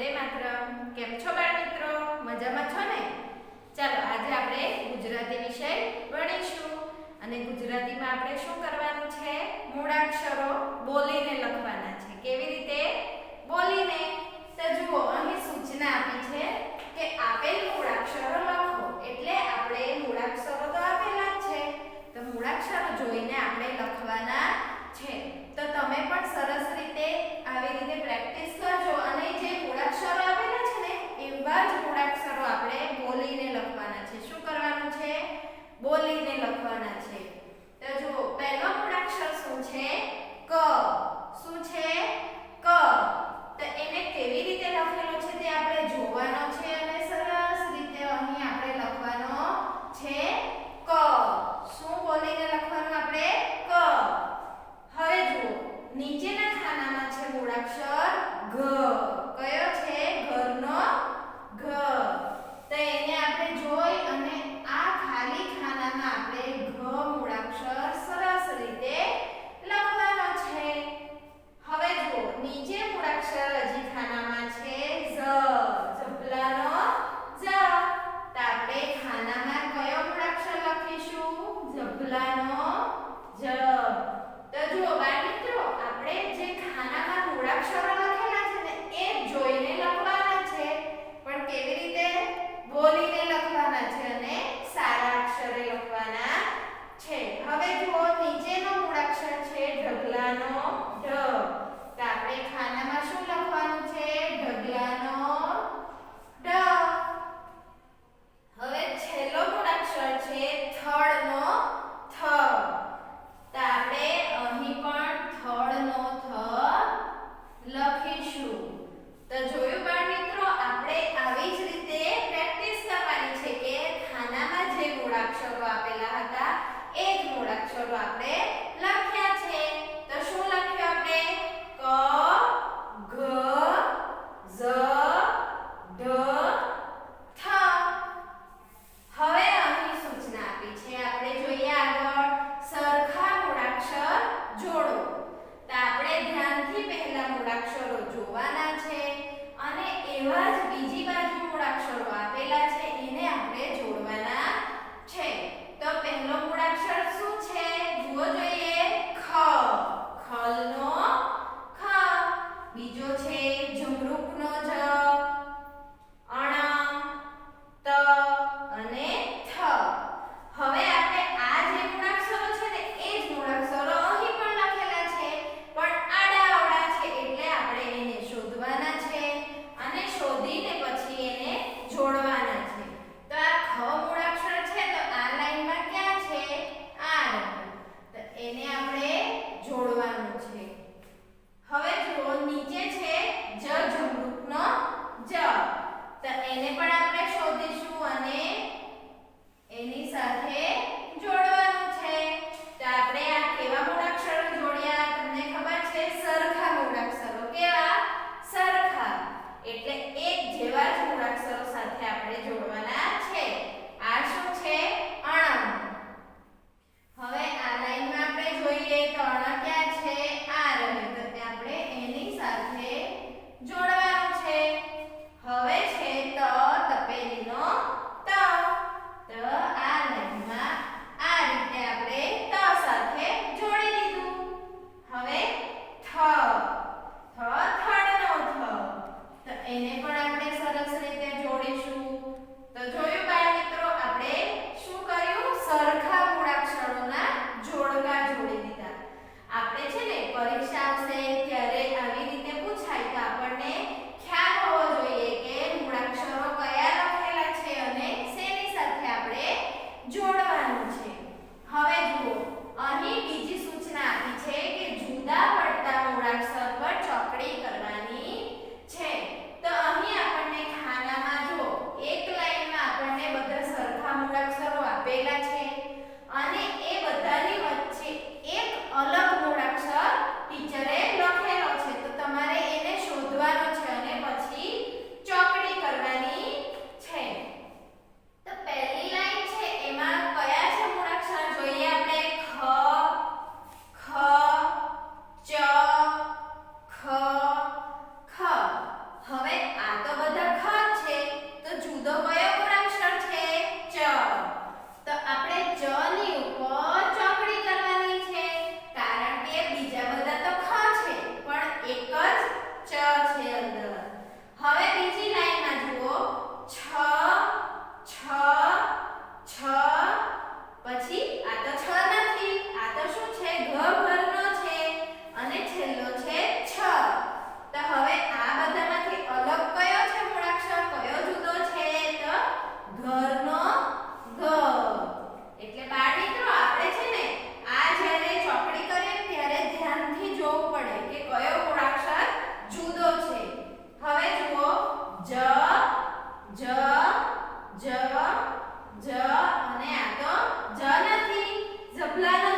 વંદે માતરમ. કેમ છો બાળ મિત્રો? મજામાં છો ને? ચાલો, આજે આપણે ગુજરાતી વિષય ભણીશું. અને ગુજરાતીમાં આપણે શું કરવાનું છે? મૂળાક્ષરો બોલીને લખવાના છે. કેવી રીતે? બોલીને. તો જુઓ, અહીં સૂચના આપી છે કે આપેલ મૂળાક્ષરો લખો. એટલે આપણે મૂળાક્ષરો તો આપેલા જ છે. તો મૂળાક્ષરો જોઈને આપણે લખવાના છે. તો તમે પણ સરસ રીતે આવી રીતે પ્રેક્ટિસ કરજો અને એવા જ મૂળાક્ષરો આપણે બોલીને લખવાના છે. શું કરવાનું છે? બોલીને લખવાના છે. તો જો અક્ષરો જોવાના છે અને એવા જ બીજી the.